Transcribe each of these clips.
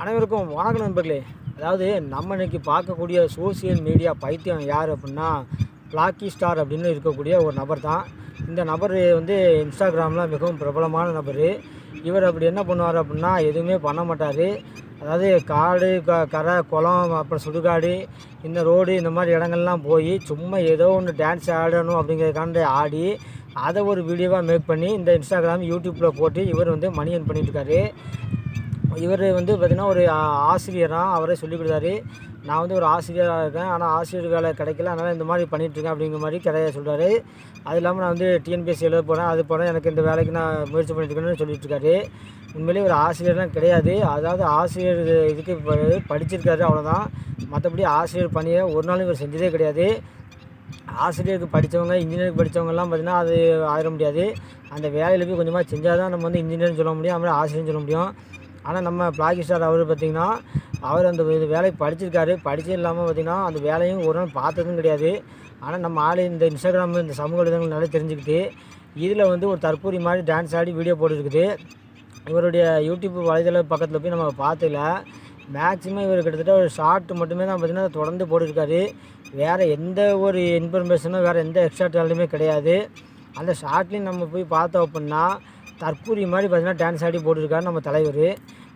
அனைவருக்கும் வணக்கம் நண்பர்களே. அதாவது நம்ம இன்னைக்கு பார்க்கக்கூடிய சோசியல் மீடியா பைத்தியம் யார் அப்படின்னா பிளாக்கி ஸ்டார் அப்படின்னு இருக்கக்கூடிய ஒரு நபர் தான். இந்த நபர் வந்து இன்ஸ்டாகிராமில் மிகவும் பிரபலமான நபர். இவர் அப்படி என்ன பண்ணுவார் அப்படின்னா எதுவுமே பண்ண மாட்டார். அதாவது காடு க கரை குளம் அப்புறம் சுடுகாடு இந்த ரோடு இந்த மாதிரி இடங்கள்லாம் போய் சும்மா ஏதோ ஒன்று டான்ஸ் ஆடணும் அப்படிங்கிறதுக்காண்டி ஆடி அதை ஒரு வீடியோவாக மேக் பண்ணி இந்த இன்ஸ்டாகிராம் யூடியூப்பில் போட்டு இவர் வந்து மணி earn பண்ணிட்டுருக்காரு இவர் வந்து பார்த்திங்கன்னா ஒரு ஆசிரியராக அவரே சொல்லிக் கொடுத்தாரு. நான் வந்து ஒரு ஆசிரியராக இருக்கேன். ஆனால் ஆசிரியர் வேலை கிடைக்கல. அதனால் இந்த மாதிரி பண்ணிகிட்ருக்கேன் அப்படிங்கிற மாதிரி கிடையாது சொல்கிறாரு அது இல்லாமல் நான் வந்து டிஎன்பிஎஸ்சி எழுத போகிறேன் அது போகிறேன் எனக்கு இந்த வேலைக்கு நான் முயற்சி பண்ணிட்டுருக்கேன்னு சொல்லிட்டுருக்காரு சொல்லிட்டு உண்மையிலேயே ஒரு ஆசிரியர்லாம் கிடையாது. அதாவது ஆசிரியர் இதுக்கு ப- படிச்சிருக்காரு அவ்வளோதான் மற்றபடி ஆசிரியர் பணியை ஒரு நாளும் இவர் செஞ்சதே கிடையாது. ஆசிரியருக்கு படித்தவங்க இன்ஜினியருக்கு படித்தவங்கலாம் பார்த்திங்கன்னா அது ஆயிட முடியாது. அந்த வேலையில் போய் கொஞ்சமாக செஞ்சால் தான் நம்ம வந்து இன்ஜினியர்னு சொல்ல முடியும். அப்புறம் ஆசிரியர்னு சொல்ல முடியும். ஆனால் நம்ம பிளாகி ஸ்டார் அவர் பார்த்திங்கன்னா அவர் அந்த இது வேலைக்கு படிச்சிருக்காரு. படிச்சது இல்லாமல் பார்த்திங்கன்னா அந்த வேலையும் ஒரு நாள் பார்த்ததும் கிடையாது. ஆனால் நம்ம ஆள் இந்த இன்ஸ்டாகிராம் இந்த சமூக வலைதளங்கள் நல்லா தெரிஞ்சுக்கிட்டு இதில் வந்து ஒரு தற்பூரி மாதிரி டான்ஸ் ஆடி வீடியோ போட்டுருக்குது. இவருடைய யூடியூப் வலைதள பக்கத்தில் போய் நம்ம பார்த்துல மேக்ஸிமம் இவர் கிட்டத்தட்ட ஒரு ஷார்ட் மட்டுமே தான் பார்த்திங்கன்னா தொடர்ந்து போட்டிருக்காரு. வேறு எந்த ஒரு இன்ஃபர்மேஷனும் வேறு எந்த எக்ஸ்ட்ரா டேலண்ட்டுமே கிடையாது. அந்த ஷார்ட்லேயும் நம்ம போய் பார்த்தோம் அப்படின்னா தற்பூரி மாதிரி பார்த்திங்கன்னா டான்ஸ் ஆடி போட்டிருக்காரு நம்ம தலைவர்.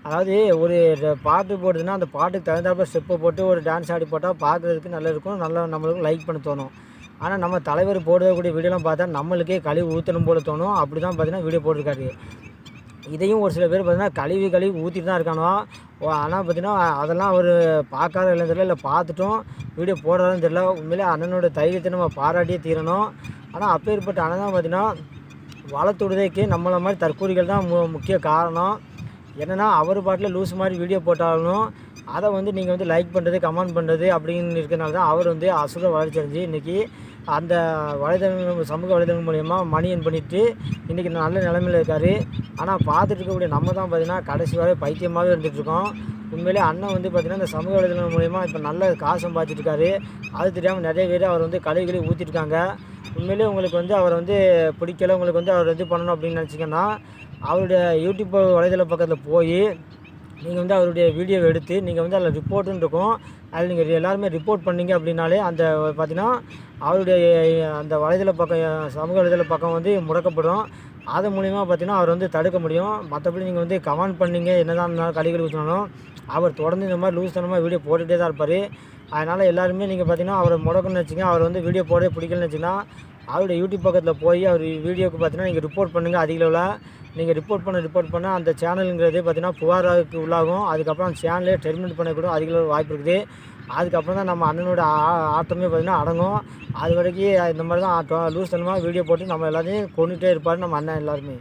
அதாவது ஒரு பாட்டு போடுதுன்னா அந்த பாட்டுக்கு தகுந்தாப்புல ஸ்டெப்பை போட்டு ஒரு டான்ஸ் ஆடி போட்டால் பார்க்குறதுக்கு நல்லா இருக்கும் நல்லா நம்மளுக்கு லைக் பண்ண தோணும். ஆனால் நம்ம தலைவர் போடக்கூடிய வீடியோலாம் பார்த்தா நம்மளுக்கே கழிவு ஊற்றணும் போல தோணும். அப்படி தான் பார்த்தீங்கன்னா வீடியோ போட்டிருக்காரு. இதையும் ஒரு சில பேர் பார்த்தீங்கன்னா கழுவி கழுவி ஊற்றிட்டு தான் இருக்கானோ ஆனால் பார்த்தீங்கன்னா அதெல்லாம் அவர் பார்க்காத இல்லைன்னு தெரியல இல்லை பார்த்துட்டும் வீடியோ போடுறாருன்னு தெரியல. உண்மையிலே அண்ணனோட தைரியத்தை நம்ம பாராட்டியே தீரணும். ஆனால் அப்பேற்பட்ட அண்ணன் தான் பார்த்தீங்கன்னா வளர்த்துடுதைக்கு நம்மளை மாதிரி தற்கூரிகள் தான் மு முக்கிய காரணம். என்னென்னா அவர் பாட்டில் லூஸ் மாதிரி வீடியோ போட்டாலும் அதை வந்து நீங்கள் வந்து லைக் பண்ணுறது கமெண்ட் பண்ணுறது அப்படின்னு இருக்கிறனால தான் அவர் வந்து அசுர வளர்ச்சி அடைஞ்சு இன்றைக்கி அந்த வலைதளங்கள் சமூக வலைதளங்கள் மூலயமா மணி என் பண்ணிட்டு இன்றைக்கி நல்ல நிலமையில் இருக்கார். ஆனால் பார்த்துட்டு இருக்கக்கூடிய நம்ம தான் பார்த்தீங்கன்னா கடைசி வரை பைத்தியமாகவே இருந்துகிட்ருக்கோம். உண்மையிலே அண்ணன் வந்து பார்த்திங்கன்னா இந்த சமூக வலைதளங்கள் மூலயமா இப்போ நல்ல காசு சம்பாதிச்சிட்டு அது தெரியாமல் நிறைய பேர் அவர் வந்து கழுவி கழுவி ஊற்றிருக்காங்க உண்மையிலே உங்களுக்கு வந்து அவரை வந்து பிடிக்கல உங்களுக்கு வந்து அவர் இது பண்ணணும் அப்படின்னு நினச்சிங்கன்னா அவருடைய யூடியூப் வலைதள பக்கத்தில் போய் நீங்கள் வந்து அவருடைய வீடியோவை எடுத்து நீங்கள் வந்து அதில் ரிப்போர்ட்டுன்னு இருக்கும். அதில் நீங்கள் எல்லாருமே ரிப்போர்ட் பண்ணீங்க அப்படின்னாலே அந்த பார்த்தீங்கன்னா அவருடைய அந்த வலைதள பக்கம் சமூக வலைதள பக்கம் வந்து முடக்கப்படும். அது மூலிமா பார்த்தீங்கன்னா அவர் வந்து தடுக்க முடியும். மற்றபடி நீங்கள் வந்து கமெண்ட் பண்ணீங்க என்னதான் இருந்தாலும் கழிவுகள் ஊற்றினாலும் அவர் தொடர்ந்து இந்த மாதிரி லூஸ் தனமாக வீடியோ போட்டுகிட்டே தான் இருப்பார். அதனால் எல்லாருமே நீங்கள் பார்த்தீங்கன்னா அவரை முடக்கணும்னு வச்சுங்க அவர் வந்து வீடியோ போடவே பிடிக்கலன்னு வச்சுன்னா அவருடைய யூடியூப் பக்கத்தில் போய் அவர் வீடியோக்கு பார்த்தீங்கன்னா நீங்கள் ரிப்போர்ட் பண்ணுங்கள் அதிக அளவில் நீங்கள் ரிப்போர்ட் பண்ண ரிப்போர்ட் பண்ண அந்த சேனலுங்கிறது பார்த்தீங்கன்னா புகாருக்கு உள்ளாகும். அதுக்கப்புறம் அந்த சேனலே டெர்மினேட் பண்ணக்கூட கூட அதிக அளவு வாய்ப்பு இருக்குது. அதுக்கப்புறம் தான் நம்ம அண்ணனோட ஆ- ஆட்டமே பார்த்தீங்கன்னா அடங்கும். அது வரைக்கும் இந்த மாதிரி தான் ஆட்டம். லூஸ் தனமாக வீடியோ போட்டு நம்ம எல்லாத்தையும் கொண்டுகிட்டே இருப்பார் நம்ம அண்ணன் எல்லாருமே.